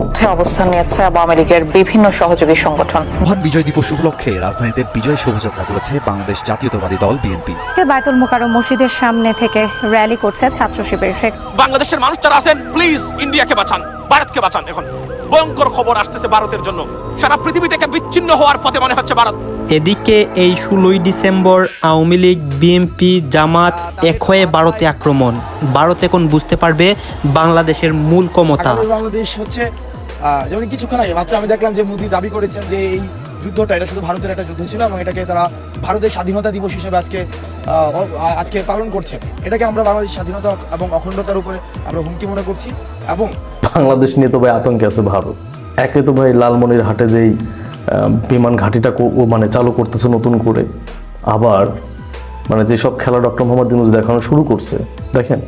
মধ্যে অবস্থান নিয়েছে আওয়ামী লীগের বিভিন্ন সহযোগী সংগঠন। মহান বিজয় দিবস উপলক্ষে রাজধানীতে বিজয় শোভাযাত্রা করেছে বাংলাদেশ জাতীয়তাবাদী দল বিএনপি। বায়তুল মসজিদের সামনে থেকে র্যালি করছে ছাত্র শিবির। শেখ বাংলাদেশের মানুষ যারা আছেন প্লিজ ইন্ডিয়াকে বাঁচান ভারতকে বাঁচান এখন। ভয়ঙ্কর খবর আসতেছে ভারতের জন্য। সারা পৃথিবী থেকে বিচ্ছিন্ন হওয়ার পথে মনে হচ্ছে ভারত। এদিকে এই ষোলোই ডিসেম্বর আওয়ামী লীগ বিএনপি জামাত এক হয়ে ভারতে আক্রমণ। ভারত এখন বুঝতে পারবে বাংলাদেশের মূল ক্ষমতা। বাংলাদেশ হচ্ছে যেমন কিছুক্ষণ আগে, মাত্র আমি দেখলাম যে মোদি দাবি করেছেন যে এই যুদ্ধটা, এটা শুধু ভারতের একটা যুদ্ধ ছিল, এবং এটাকে তারা ভারতের স্বাধীনতা দিবস হিসেবে আজকে আজকে পালন করছে। এটাকে আমরা বাংলাদেশ স্বাধীনতা এবং অখণ্ডতার উপরে আমরা হুমকি মনে করছি, এবং বাংলাদেশ নিয়ে তো ভাই আতঙ্কে আছে ভারত। একে তো ভাই লালমনির হাটে যেই বিমান ঘাঁটিটা মানে চালু করতেছে নতুন করে, আবার মানে যেসব খেলা ডক্টর মোহাম্মদ ইউনুস দেখানো শুরু করছে, দেখেন?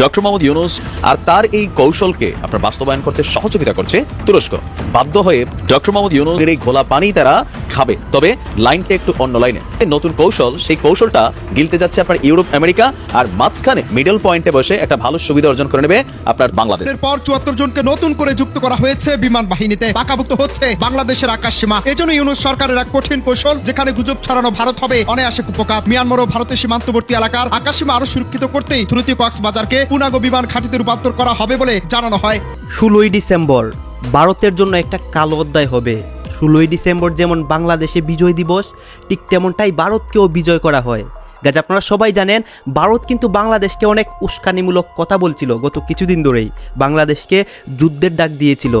ডক্টর মোহাম্মদ ইউনুস আর তার এই কৌশলকে আপনার বাস্তবায়ন করতে সহযোগিতা করছে তুরস্ক। বাধ্য হয়ে ডক্টর মোহাম্মদ ইউনুসের এই ঘোলা পানি তারা খাবে। তবে লাইনটা একটু অন্য লাইনে। নতুন কৌশল, সেই কৌশলটা গিলতে যাচ্ছে আপনার ইউরোপ, আমেরিকা আর মাঝখানে মিডল পয়েন্টে বসে একটা ভালো সুবিধা অর্জন করে নেবে আপনার বাংলাদেশ। এরপর চুয়াত্তর জনকে নতুন করে যুক্ত করা হয়েছে বিমান বাহিনীতে। পাকাভুক্ত হচ্ছে বাংলাদেশের আকাশ সীমা। এজন্য ইউনুস সরকারের এক কঠিন কৌশল, যেখানে গুজব ছড়ানো ভারত হবে, অনায়াসে কুপকাত। মিয়ানমার ও ভারতের সীমান্তবর্তী এলাকার আকাশ সীমা আরও সুরক্ষিত করতেই দ্রুত কক্সবাজারকে পুনাগো বিমান ঘাটিতে রূপান্তর করা হবে বলে জানানো হয়। ষোলোই ডিসেম্বর, ভারতের জন্য একটা কালো অধ্যায় হবে। ষোলোই ডিসেম্বর যেমন বাংলাদেশে বিজয় দিবস, ঠিক তেমনটাই ভারতকেও বিজয় করা হয়। গাছ আপনারা সবাই জানেন, ভারত কিন্তু বাংলাদেশকে অনেক উস্কানিমূলক কথা বলছিল গত কিছুদিন ধরেই। বাংলাদেশকে যুদ্ধের ডাক দিয়েছিল।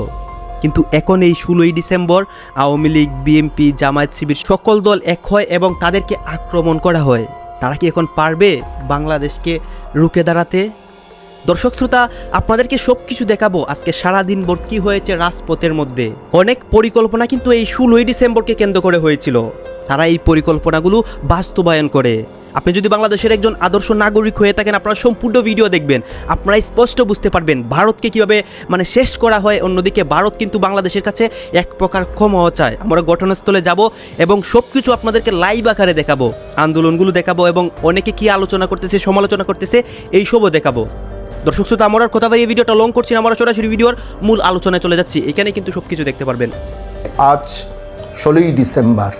কিন্তু এখন এই ষোলোই ডিসেম্বর, আওয়ামী লীগ, বিএনপি, জামায়াত শিবির সকল দল এক হয় এবং তাদেরকে আক্রমণ করা হয়। তারা কি এখন পারবে বাংলাদেশকে রুখে দাঁড়াতে। দর্শক শ্রোতা, আপনাদেরকে সব কিছু দেখাবো আজকে সারাদিন ভর কী হয়েছে রাজপথের মধ্যে। অনেক পরিকল্পনা কিন্তু এই ষোলোই ডিসেম্বরকে কেন্দ্র করে হয়েছিল। তারা এই পরিকল্পনাগুলো বাস্তবায়ন করে। আপনি যদি বাংলাদেশের একজন আদর্শ নাগরিক হয়ে থাকেন, আপনারা সম্পূর্ণ ভিডিও দেখবেন। আপনারা স্পষ্ট বুঝতে পারবেন ভারতকে কীভাবে মানে শেষ করা হয়। অন্যদিকে ভারত কিন্তু বাংলাদেশের কাছে এক প্রকার ক্ষমাও চায়। আমরা ঘটনাস্থলে যাব এবং সব কিছু আপনাদেরকে লাইভ আকারে দেখাবো। আন্দোলনগুলো দেখাবো এবং অনেকে কি আলোচনা করতেছে, সমালোচনা করতেছে, এইসবও দেখাবো। দর্শক শ্রোতা, আমার কথা বাড়িয়ে ভিডিওটা লং করছি না, আমরা সরাসরি ভিডিওর মূল আলোচনায় চলে যাচ্ছি। এখানে কিন্তু সব কিছু দেখতে পারবেন। আজ ষোলোই ডিসেম্বর।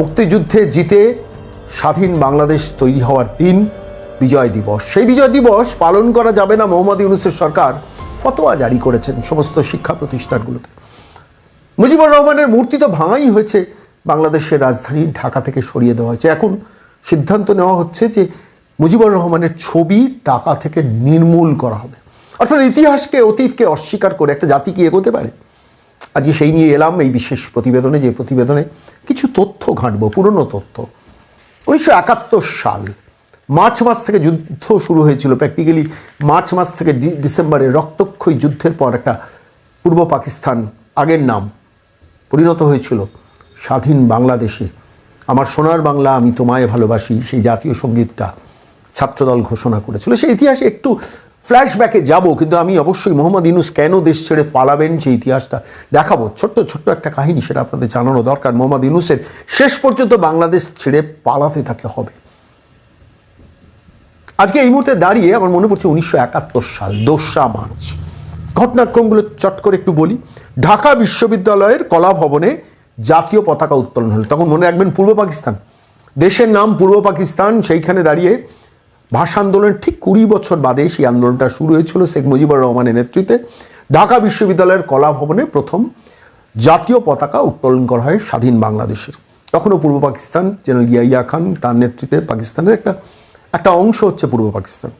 মুক্তিযুদ্ধে জিতে স্বাধীন বাংলাদেশ তৈরি হওয়ার দিন, বিজয় দিবস। সেই বিজয় দিবস পালন করা যাবে না মোহাম্মদ ইউনুসের সরকার। ফতোয়া জারি করেছেন সমস্ত শিক্ষা প্রতিষ্ঠানগুলোতে। মুজিবুর রহমানের মূর্তি তো ভাঙাই হয়েছে বাংলাদেশের রাজধানী ঢাকা থেকে সরিয়ে দেওয়া হয়েছে। এখন সিদ্ধান্ত নেওয়া হচ্ছে যে মুজিবুর রহমানের ছবি ঢাকা থেকে নির্মূল করা হবে। অর্থাৎ ইতিহাসকে, অতীতকে অস্বীকার করে একটা জাতি কি এগোতে পারে? আজকে সেই নিয়ে এলাম এই বিশেষ প্রতিবেদনে, যে প্রতিবেদনে কিছু তথ্য ঘাঁটব, পুরনো তথ্য। উনিশশো একাত্তর সাল মার্চ মাস থেকে যুদ্ধ শুরু হয়েছিল। প্র্যাকটিক্যালি মার্চ মাস থেকে ডিসেম্বরে রক্তক্ষয়ী যুদ্ধের পর একটা পূর্ব পাকিস্তান আগের নাম পরিণত হয়েছিল স্বাধীন বাংলাদেশে। আমার সোনার বাংলা আমি তোমায় ভালোবাসি, সেই জাতীয় সঙ্গীতটা ছাত্রদল ঘোষণা করেছিল। সেই ইতিহাসে একটু ফ্ল্যাশব্যাকে যাব, কিন্তু আমি অবশ্যই মোহাম্মদ ইউনুস কেন দেশ ছেড়ে পালাবেন সেই ইতিহাসটা দেখাবো। ছোট্ট ছোট্ট একটা কাহিনী সেটা আপনাদের জানানো দরকার। মোহাম্মদ ইউনুসের শেষ পর্যন্ত বাংলাদেশ ছেড়ে পালাতে তাকে হবে। আজকে এই মুহূর্তে দাঁড়িয়ে আমার মনে পড়ছে উনিশশো একাত্তর সাল, দোসরা মার্চ। ঘটনাক্রমগুলো চট করে একটু বলি। ঢাকা বিশ্ববিদ্যালয়ের কলা ভবনে জাতীয় পতাকা উত্তোলন হলো। তখন মনে রাখবেন পূর্ব পাকিস্তান। দেশের নাম পূর্ব পাকিস্তান, সেইখানে দাঁড়িয়ে ভাষা আন্দোলনের ঠিক কুড়ি বছর বাদে সেই আন্দোলনটা শুরু হয়েছিল শেখ মুজিবুর রহমানের নেতৃত্বে। ঢাকা বিশ্ববিদ্যালয়ের কলা ভবনে প্রথম জাতীয় পতাকা উত্তোলন করা হয় স্বাধীন বাংলাদেশের। তখনও পূর্ব পাকিস্তান জেনারেল ইয়াইয়া খান তার নেতৃত্বে পাকিস্তানের একটা একটা অংশ হচ্ছে পূর্ব পাকিস্তান।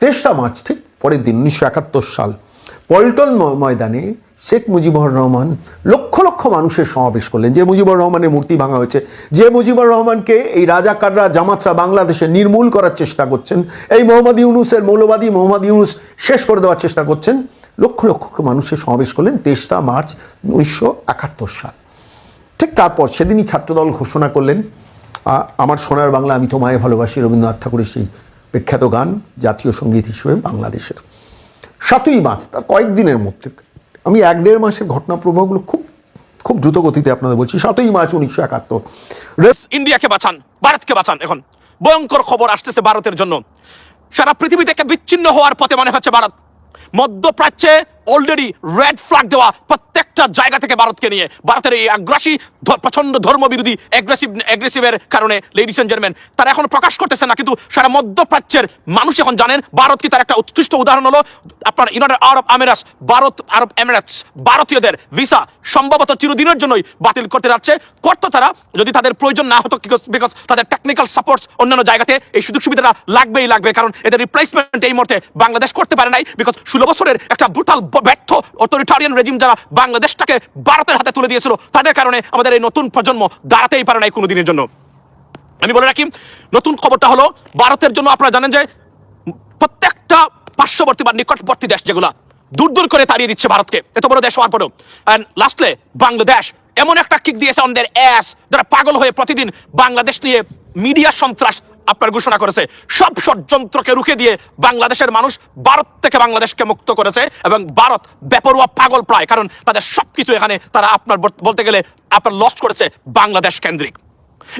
তেসরা মার্চ ঠিক পরের দিন, উনিশশো একাত্তর সাল, পল্টন ময়দানে শেখ মুজিবুর রহমান লক্ষ লক্ষ মানুষের সমাবেশ করলেন। যে মুজিবুর রহমানের মূর্তি ভাঙা হয়েছে, যে মুজিবুর রহমানকে এই রাজাকাররা, জামাতরা বাংলাদেশে নির্মূল করার চেষ্টা করছেন, এই মোহাম্মদ ইউনুসের মৌলবাদী মোহাম্মদ ইউনুস শেষ করে দেওয়ার চেষ্টা করছেন, লক্ষ লক্ষ মানুষের সমাবেশ করলেন তেসরা মার্চ উনিশশো একাত্তর সাল। ঠিক তারপর সেদিনই ছাত্রদল ঘোষণা করলেন আমার সোনার বাংলা আমি তোমায় ভালোবাসি, রবীন্দ্রনাথ ঠাকুরের সেই বিখ্যাত গান জাতীয় সংগীত হিসেবে বাংলাদেশের। সাতই মার্চ, তার কয়েকদিনের মধ্যে আমি এক দেড় মাসের ঘটনা প্রবাহগুলো খুব খুব দ্রুত গতিতে আপনাদের বলছি। সাতই মার্চ উনিশশো একাত্তর। ইন্ডিয়াকে বাঁচান, ভারতকে বাঁচান এখন। ভয়ঙ্কর খবর আসতেছে ভারতের জন্য। সারা পৃথিবী থেকে বিচ্ছিন্ন হওয়ার পথে মনে হচ্ছে ভারত। মধ্যপ্রাচ্যে অলরেডি রেড ফ্ল্যাগ দেওয়া প্রত্যেকটা জায়গা থেকে ভারতকে নিয়ে। ভারতের এই আগ্রাসী প্রচণ্ড ধর্মবিরোধী অ্যাগ্রেসিভ অ্যাগ্রেসিভের কারণে লেডিস এন্ড জেন্টলম্যান তারা এখন প্রকাশ করতেছে না, কিন্তু সারা মধ্যপ্রাচ্যের মানুষ এখন জানেন, ভারত কি তার একটা উৎকৃষ্ট উদাহরণ হলো? আপনার United Arab Emirates Bharat Arab Emirates ভারতীয়দের ভিসা সম্ভবত চিরদিনের জন্যই বাতিল করতে যাচ্ছে। করতো তারা যদি তাদের প্রয়োজন না হতো বিকজ তাদের টেকনিক্যাল সাপোর্টস অন্যান্য জায়গাতে এই সুযোগ সুবিধাটা লাগবেই লাগবে, কারণ এদের রিপ্লেসমেন্ট এই মুহূর্তে বাংলাদেশ করতে পারে নাই বিকজ ষোলো বছরের একটা ব্রুটাল ব্যর্থ অথরিটারিয়ান রেজিম যারা বাংলাদেশটাকে ভারতের হাতে তুলে দিয়েছিল, তাদের কারণে আমাদের এই নতুন প্রজন্ম দাঁড়াতেই পারে নাই কোনো দিনের জন্য। আমি বলে রাখি, নতুন খবরটা হলো, ভারতের জন্য আপনারা জানেন যে প্রত্যেকটা পার্শ্ববর্তী বা নিকটবর্তী দেশ যেগুলা, দূর দূর করে তাড়িয়ে দিচ্ছে ভারতকে। এত বড় দেশ হওয়ার পরেও। অ্যান্ড লাস্টলে বাংলাদেশ, এমন একটা কিক দিয়েছে অনদের অ্যাস যারা পাগল হয়ে প্রতিদিন বাংলাদেশ নিয়ে মিডিয়া সন্ত্রাস আপনার ঘোষণা করেছে। সব ষড়যন্ত্রকে রুখে দিয়ে বাংলাদেশের মানুষ ভারত থেকে বাংলাদেশকে মুক্ত করেছে এবং ভারত বেপরোয়া পাগল প্রায়, কারণ তাদের সবকিছু এখানে তারা আপনার বলতে গেলে আপনার লস করেছে বাংলাদেশ কেন্দ্রিক।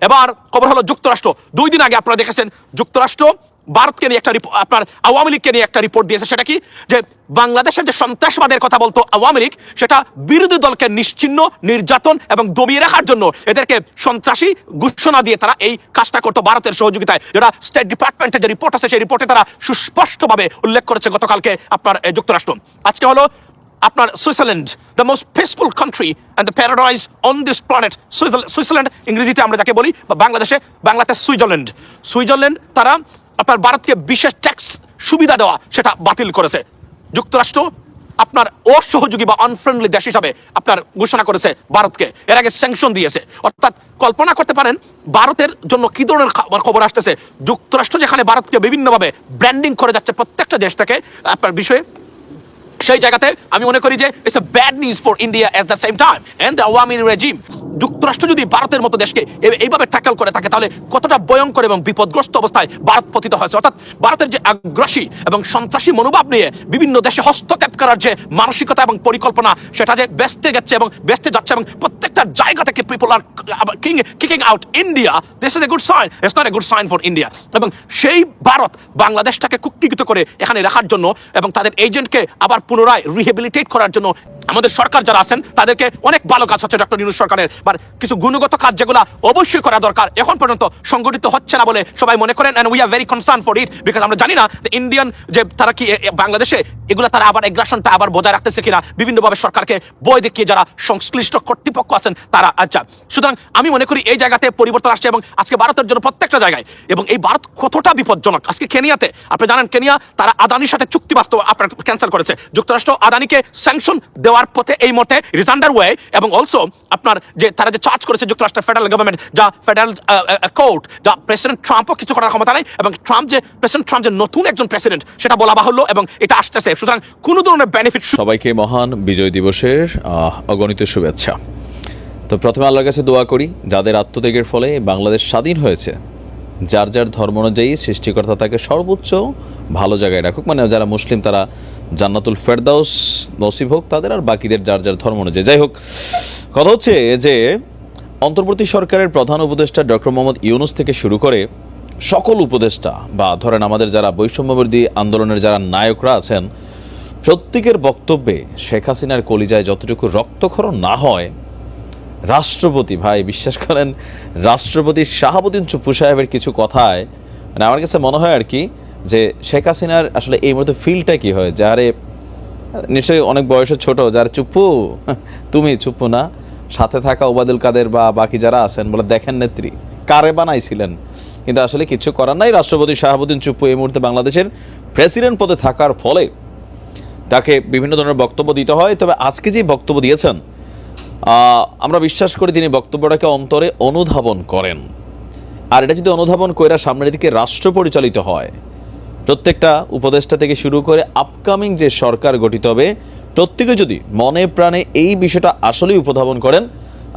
এবার খবর হলো যুক্তরাষ্ট্র। দুই দিন আগে আপনারা দেখেছেন, যুক্তরাষ্ট্র ভারতকে নিয়ে একটা রিপোর্ট আপনার আওয়ামী লীগকে নিয়ে একটা রিপোর্ট দিয়েছে, সেটা কি? যে বাংলাদেশের যে সন্ত্রাসবাদের কথা বলতো আওয়ামী লীগ, সেটা বিরোধী দলকে নিশ্চিহ্ন নির্যাতন এবং দমিয়ে রাখার জন্য এদেরকে সন্ত্রাসী ঘোষণা দিয়ে তারা এই কাজটা করতো ভারতের সহযোগিতায়। যেটা স্টেট ডিপার্টমেন্টের যে রিপোর্ট আছে, সেই রিপোর্টে তারা সুস্পষ্টভাবে উল্লেখ করেছে গতকালকে আপনার যুক্তরাষ্ট্র। আজকে হলো আপনার Switzerland the most peaceful country and the paradise on this planet Switzerland, ইংরেজিতে আমরা যাকে বলি, বা বাংলাদেশে, বাংলাতে সুইজারল্যান্ড। সুইজারল্যান্ড তারা আপনার ভারতকে বিশেষ ট্যাক্স সুবিধা দেওয়া সেটা বাতিল করেছে। যুক্তরাষ্ট্র আপনার অসহযোগী বা আনফ্রেন্ডলি দেশ হিসাবে আপনার ঘোষণা করেছে ভারতকে। এর আগে স্যাংশন দিয়েছে। অর্থাৎ কল্পনা করতে পারেন, ভারতের জন্য কি ধরনের খবর আসতেছে? যুক্তরাষ্ট্র যেখানে ভারতকে বিভিন্নভাবে ব্র্যান্ডিং করে যাচ্ছে প্রত্যেকটা দেশ থেকে আপনার বিষয়ে সেই জায়গাতে আমি মনে করি যে it's a bad news for India at the same time and the Awami regime যুক্তরাষ্ট্র যদি ভারতের মতো দেশকে এইভাবে ট্যাকল করে থাকে, তাহলে কতটা ভয়ঙ্কর এবং বিপদগ্রস্ত অবস্থায় ভারত পতিত হয়েছে? অর্থাৎ ভারতের যে আগ্রাসী এবং সন্ত্রাসী মনোভাব নিয়ে বিভিন্ন দেশে হস্তক্ষেপ করার যে মানসিকতা এবং পরিকল্পনা, সেটা যে ব্যস্তে গেছে এবং ব্যস্তে যাচ্ছে এবং প্রত্যেকটা জায়গা থেকে people are king kicking out India this is a good sign it's not a good sign for India এবং সেই ভারত বাংলাদেশটাকে কুক্ষিগত করে এখানে রাখার জন্য এবং তাদের এজেন্টকে আবার পুনরায় রিহেবিলিটেট করার জন্য আমাদের সরকার যারা আছেন, তাদেরকে অনেক ভালো কাজ হচ্ছে ডক্টর নিউজ সরকারের। বা কিছু গুণগত কাজ যেগুলো অবশ্যই করা দরকার, এখন পর্যন্ত সংগঠিত হচ্ছে না বলে সবাই মনে করেন and we are very concern for it because আমরা জানি না ইন্ডিয়ান যে তারা কি বাংলাদেশে এগুলো তারা আবার এগ্রাসনটা আবার বজায় রাখতেছে কিনা, বিভিন্নভাবে সরকারকে বই দেখিয়ে যারা সংশ্লিষ্ট কর্তৃপক্ষ আছেন, তারা আচ্ছা। সুতরাং আমি মনে করি এই জায়গাতে পরিবর্তন আসছে এবং আজকে ভারতের জন্য প্রত্যেকটা জায়গায়, এবং এই ভারত কতটা বিপজ্জনক, আজকে কেনিয়াতে, আপনি জানেন, কেনিয়া তারা আদানির সাথে চুক্তি বাস্তব আপনার ক্যান্সেল করেছে। যুক্তরাষ্ট্র আদানিকে স্যাংশন দেওয়ার পথে এই মতে ইট ইজ আন্ডার ওয়ে এবং অলসো আপনার যে, তারা যে চার্জ করেছে যুক্তরাষ্ট্রের ফেডারেল গভর্নমেন্ট যা ফেডারেল কোর্ট যা প্রেসিডেন্ট ট্রাম্পও কিছু করার ক্ষমতা নাই এবং ট্রাম্প যে প্রেসিডেন্ট ট্রাম্প যে নতুন একজন প্রেসিডেন্ট সেটা বলা বাহুল্য এবং এটা আসতেছে। সুতরাং কোনো ধরনের বেনিফিট সবাইকে মহান বিজয় দিবসের অগণিত শুভেচ্ছা। তো প্রথমে আল্লাহর কাছে দোয়া করি, যাদের আত্মত্যাগের ফলে বাংলাদেশ স্বাধীন হয়েছে যার যার ধর্ম অনুযায়ী সৃষ্টিকর্তা তাকে সর্বোচ্চ ভালো জায়গায় রাখুক। মানে যারা মুসলিম, তারা জান্নাতুল ফেরদাউস নসিব হোক, তাদের আর বাকিদের যার যার ধর্ম অনুযায়ী। যাই হোক, কথা হচ্ছে যে অন্তর্বর্তী সরকারের প্রধান উপদেষ্টা ডক্টর মোহাম্মদ ইউনুস থেকে শুরু করে সকল উপদেষ্টা বা ধরেন আমাদের যারা বৈষম্যবিরোধী আন্দোলনের যারা নায়করা আছেন, প্রত্যেকের বক্তব্যে শেখ হাসিনার কলিজায় যতটুকু রক্তক্ষরণ না হয় রাষ্ট্রপতি, ভাই, বিশ্বাস করেন, রাষ্ট্রপতি শাহাবুদ্দিন চুপ্পু সাহেবের কিছু কথায় মানে আমার কাছে মনে হয় আর কি, যে শেখ হাসিনার আসলে এই মুহূর্তে ফিলটা কি হয়? যারে, নিশ্চয়ই অনেক বয়সে ছোট, যার চুপ্পু, তুমি চুপ্পু না, সাথে থাকা ওবাদুল কাদের বা বাকি যারা আছেন, বলে দেখেন নেত্রী, কারে বানাইছিলেন? কিন্তু আসলে কিছু করার নাই, রাষ্ট্রপতি শাহাবুদ্দিন চুপ্পু এই মুহূর্তে বাংলাদেশের প্রেসিডেন্ট পদে থাকার ফলে, তাকে বিভিন্ন ধরনের বক্তব্য দিতে হয়, তবে আজকে যে বক্তব্য দিয়েছেন আমরা বিশ্বাস করি তিনি বক্তব্যটাকে অন্তরে অনুধাবন করেন। আর এটা যদি অনুধাবন কইরা সামনের দিকে রাষ্ট্র পরিচালিত হয়, প্রত্যেকটা উপদেষ্টা থেকে শুরু করে আপকামিং যে সরকার গঠিত হবে, প্রত্যেকে যদি মনে প্রাণে এই বিষয়টা আসলেই উপধাবন করেন,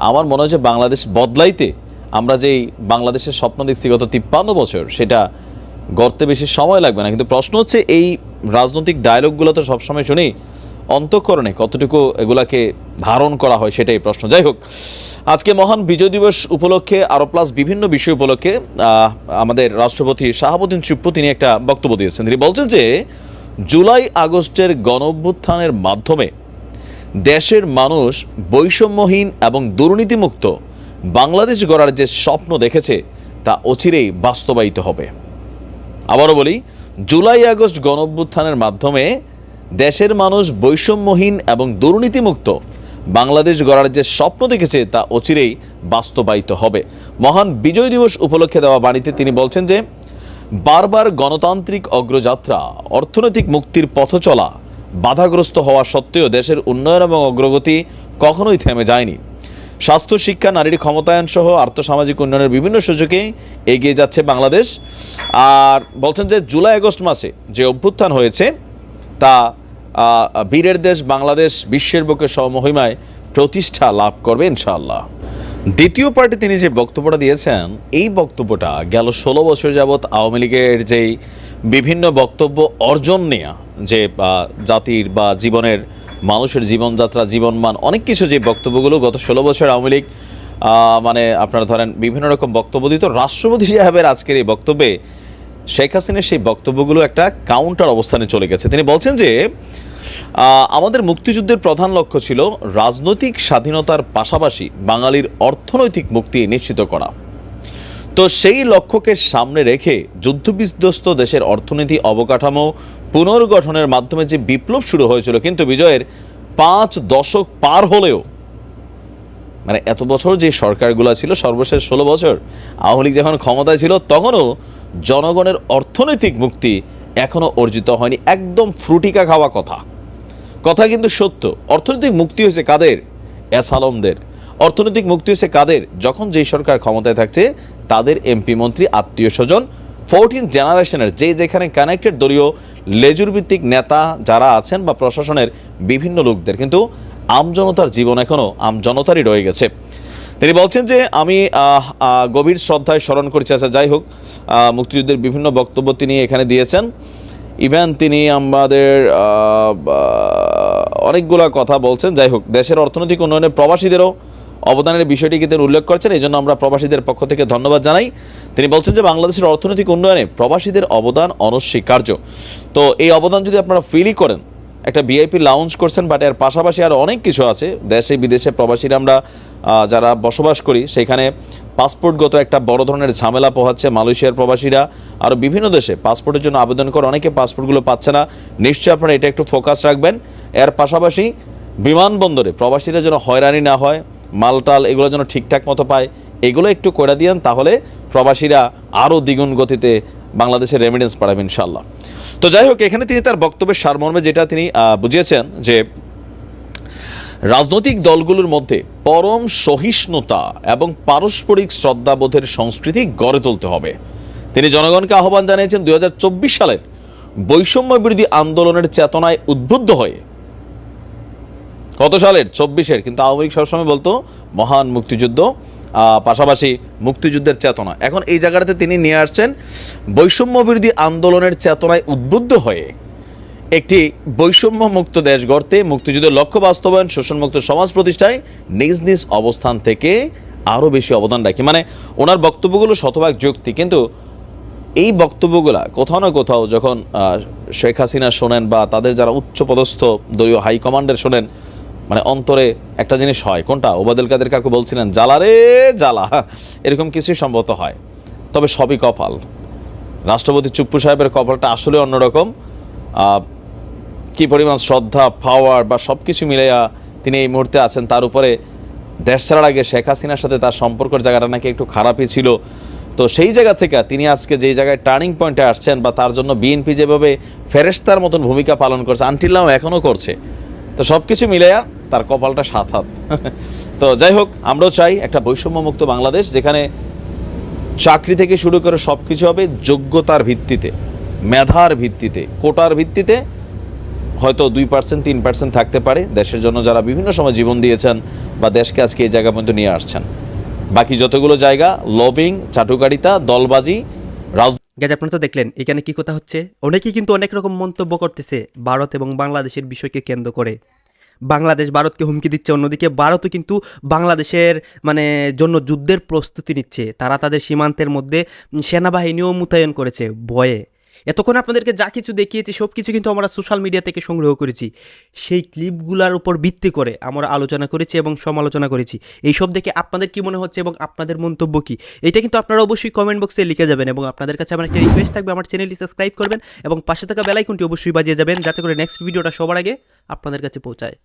আমার মনে হয় বাংলাদেশ বদলাইতে আমরা যেই বাংলাদেশের স্বপ্ন দেখছি গত তিপ্পান্ন বছর, সেটা গড়তে বেশি সময় লাগবে না। কিন্তু প্রশ্ন হচ্ছে, এই রাজনৈতিক ডায়লগগুলো তো সবসময় শুনি অন্তঃকরণে কতটুকু এগুলাকে ধারণ করা হয় সেটাই প্রশ্ন। যাই হোক, আজকে মহান বিজয় দিবস উপলক্ষে আরও প্লাস বিভিন্ন বিষয় উপলক্ষে আমাদের রাষ্ট্রপতি শাহাবুদ্দিন চুপ্পু তিনি একটা বক্তব্য দিয়েছেন। তিনি বলছেন যে, জুলাই আগস্টের গণঅভ্যুত্থানের মাধ্যমে দেশের মানুষ বৈষম্যহীন এবং দুর্নীতিমুক্ত বাংলাদেশ গড়ার যে স্বপ্ন দেখেছে, তা অচিরেই বাস্তবায়িত হবে। আবারও বলি, জুলাই আগস্ট গণঅভ্যুত্থানের মাধ্যমে দেশের মানুষ বৈষম্যহীন এবং দুর্নীতিমুক্ত। বাংলাদেশ গড়ার যে স্বপ্ন দেখেছে তা অচিরেই বাস্তবায়িত হবে। মহান বিজয় দিবস উপলক্ষে দেওয়া বাণীতে তিনি বলছেন যে, বারবার গণতান্ত্রিক অগ্রযাত্রা, অর্থনৈতিক মুক্তির পথ চলা, বাধাগ্রস্ত হওয়া সত্ত্বেও দেশের উন্নয়ন এবং অগ্রগতি কখনোই থেমে যায়নি। স্বাস্থ্য, শিক্ষা, নারীর ক্ষমতায়ন সহ আর্থসামাজিক উন্নয়নের বিভিন্ন সুযোগে এগিয়ে যাচ্ছে বাংলাদেশ। আর বলছেন যে, জুলাই আগস্ট মাসে যে অভ্যুত্থান হয়েছে তা বীরের দেশ বাংলাদেশ বিশ্বের বুকে সমহিমায় প্রতিষ্ঠা লাভ করবে ইনশাআল্লাহ। দ্বিতীয় পার্টি তিনি যে বক্তব্যটা দিয়েছেন, এই বক্তব্যটা গেল ষোলো বছর যাবৎ আওয়ামী লীগের যেই বিভিন্ন বক্তব্য অর্জন নেয়া, যে জাতির বা জীবনের, মানুষের জীবনযাত্রা, জীবনমান, অনেক কিছু যে বক্তব্যগুলো গত ষোলো বছর আওয়ামী লীগ মানে আপনারা ধরেন বিভিন্ন রকম বক্তব্য দিত, রাষ্ট্রপতি সাহেবের আজকের এই বক্তব্যে শেখ হাসিনার সেই বক্তব্যগুলো একটা কাউন্টার অবস্থানে চলে গেছে। তিনি বলছেন যে আমাদের মুক্তিযুদ্ধের প্রধান লক্ষ্য ছিল রাজনৈতিক স্বাধীনতার পাশাপাশি বাঙালির অর্থনৈতিক মুক্তি নিশ্চিত করা। তো সেই লক্ষ্যকে সামনে রেখে যুদ্ধবিধ্বস্ত দেশের অর্থনীতি অবকাঠামো পুনর্গঠনের মাধ্যমে যে বিপ্লব শুরু হয়েছিল, কিন্তু বিজয়ের পাঁচ দশক পার হলেও মানে এত বছর যে সরকারগুলো ছিল, সর্বশেষ ষোলো বছর আওয়ামী লীগ যখন ক্ষমতায় ছিল, তখনও জনগণের অর্থনৈতিক মুক্তি এখনও অর্জিত হয়নি। একদম ফ্রুটিকা খাওয়া কথা। কথা কিন্তু সত্য। অর্থনৈতিক মুক্তি হয়েছে কাদের? এস আলমদের। অর্থনৈতিক মুক্তি হয়েছে কাদের? যখন যেই সরকার ক্ষমতায় থাকছে, তাদের এমপি মন্ত্রী, আত্মীয় স্বজন ফোরটিন জেনারেশনের যে যেখানে কানেক্টেড দলীয় লেজুর ভিত্তিক নেতা যারা আছেন বা প্রশাসনের বিভিন্ন লোকদের। কিন্তু আমজনতার জীবন এখনও আমজনতারই রয়ে গেছে। তিনি বলছেন যে আমি গভীর শ্রদ্ধায় স্মরণ করছি আচ্ছা যাই হোক মুক্তিযুদ্ধের বিভিন্ন বক্তব্য তিনি এখানে দিয়েছেন। ইভেন তিনি আমাদের অনেকগুলা কথা বলছেন। যাই হোক, দেশের অর্থনৈতিক উন্নয়নে প্রবাসীদেরও অবদানের বিষয়টিকে তিনি উল্লেখ করছেন, এই জন্য আমরা প্রবাসীদের পক্ষ থেকে ধন্যবাদ জানাই। তিনি বলছেন যে বাংলাদেশের অর্থনৈতিক উন্নয়নে প্রবাসীদের অবদান অনস্বীকার্য। তো এই অবদান যদি আপনারা ফিলই করেন, একটা ভিআইপি লাউঞ্জ করছেন বাট এর পাশাপাশি আরও অনেক কিছু আছে, দেশে বিদেশে প্রবাসীরা আমরা যারা বসবাস করি, সেখানে পাসপোর্টগত একটা বড় ধরনের ঝামেলা পোহাচ্ছে মালয়েশিয়ার প্রবাসীরা। আরও বিভিন্ন দেশে পাসপোর্টের জন্য আবেদন করে অনেকে পাসপোর্টগুলো পাচ্ছে না। নিশ্চয়ই আপনারা এটা একটু ফোকাস রাখবেন। এর পাশাপাশি বিমানবন্দরে প্রবাসীরা যেন হয়রানি না হয়, মালটাল এগুলো যেন ঠিকঠাক মতো পায়, এগুলো একটু করে দিয়েন, তাহলে প্রবাসীরা আরও দ্বিগুণ গতিতে বাংলাদেশের রেমিডেন্স পাঠাবে ইনশাল্লাহ তো যাই হোক, এখানে তিনি তার বক্তব্যের সারমর্মে যেটা তিনি বুঝিয়েছেন যে রাজনৈতিক দলগুলোর মধ্যে পরম সহিষ্ণুতা এবং পারস্পরিক শ্রদ্ধাবোধের সংস্কৃতি গড়ে তুলতে হবে। তিনি জনগণকে আহ্বান জানিয়েছেন দুই হাজার চব্বিশ সালের বৈষম্য বিরোধী আন্দোলনের চেতনায় উদ্বুদ্ধ হয়ে। কত সালের? চব্বিশের। কিন্তু আওয়ামী লীগ সবসময় বলতো, মহান মুক্তিযুদ্ধ পাশাপাশি মুক্তিযুদ্ধের চেতনা। এখন এই জায়গাটাতে তিনি নিয়ে আসছেন বৈষম্য বিরোধী আন্দোলনের চেতনায় উদ্বুদ্ধ হয়ে। একটি বৈষম্য মুক্ত দেশ গড়তে মুক্তিযুদ্ধের লক্ষ্য বাস্তবায়ন, শোষণমুক্ত সমাজ প্রতিষ্ঠায় নিজ নিজ অবস্থান থেকে আরও বেশি অবদান রাখি। মানে ওনার বক্তব্যগুলো শতভাগ যুক্তি, কিন্তু এই বক্তব্যগুলা কোথাও না কোথাও যখন শেখ হাসিনা শোনেন বা তাদের যারা উচ্চপদস্থ দলীয় হাইকমান্ডের শোনেন মানে অন্তরে একটা জিনিস হয়। কোনটা? ওবায়দুল কাদের কাকু বলছিলেন, জ্বালা রে, জ্বালা। এরকম কিছুই সম্ভবত হয়। তবে সবই কপাল। রাষ্ট্রপতি চুপ্পু সাহেবের কপালটা আসলে অন্যরকম। কি পরিমাণ শ্রদ্ধা পাওয়ার বা সব কিছু মিলাইয়া তিনি এই মুহূর্তে আছেন, তার উপরে দেশ ছাড়ার আগে শেখ হাসিনার সাথে তার সম্পর্কের জায়গাটা নাকি একটু খারাপই ছিল। তো সেই জায়গা থেকে তিনি আজকে যেই জায়গায় টার্নিং পয়েন্টে আসছেন বা তার জন্য বিএনপি যেভাবে ফেরেস্তার মতন ভূমিকা পালন করছে আনটিল্লাও এখনও করছে। তো সব কিছু মিলাইয়া তার কপালটা সাত হাত। তো যাই হোক, আমরাও চাই একটা বৈষম্যমুক্ত বাংলাদেশ, যেখানে চাকরি থেকে শুরু করে সব কিছু হবে যোগ্যতার ভিত্তিতে, মেধার ভিত্তিতে, কোটার ভিত্তিতে হয়তো দুই পার্সেন্ট, তিন পার্সেন্ট থাকতে পারে। দেশের জন্য যারা বিভিন্ন সময় জীবন দিয়েছেন বা দেশকে আজকে এই জায়গা পর্যন্ত নিয়ে আসছেন। বাকি যতগুলো জায়গা, লবিং, চাটুকারিতা, দলবাজি, রাজ গাছ আপনারা তো দেখলেন, এখানে কি কথা হচ্ছে? অনেকেই কিন্তু অনেক রকম মন্তব্য করতেছে ভারত এবং বাংলাদেশের বিষয়কে কেন্দ্র করে। বাংলাদেশ ভারতকে হুমকি দিচ্ছে, অন্যদিকে ভারতও কিন্তু বাংলাদেশের মানে জন্য যুদ্ধের প্রস্তুতি নিচ্ছে। তারা তাদের সীমান্তের মধ্যে সেনাবাহিনীও মোতায়েন করেছে ভয়ে। এতক্ষণ আপনাদেরকে যা কিছু দেখিয়েছি, সব কিছু কিন্তু আমরা সোশ্যাল মিডিয়া থেকে সংগ্রহ করেছি। সেই ক্লিপগুলোর উপর ভিত্তি করে আমরা আলোচনা করেছি এবং সমালোচনা করেছি। এইসব দেখে আপনাদের কি মনে হচ্ছে এবং আপনাদের মন্তব্য কি? এটা কিন্তু আপনারা অবশ্যই কমেন্ট বক্সে লিখে যাবেন এবং আপনাদের কাছে আমার একটা রিকোয়েস্ট থাকবে, আমার চ্যানেলটি সাবস্ক্রাইব করবেন এবং পাশে থাকা বেলাইকনটি অবশ্যই বাজিয়ে যাবেন, যাতে করে নেক্সট ভিডিওটা সবার আগে আপনাদের কাছে পৌঁছায়।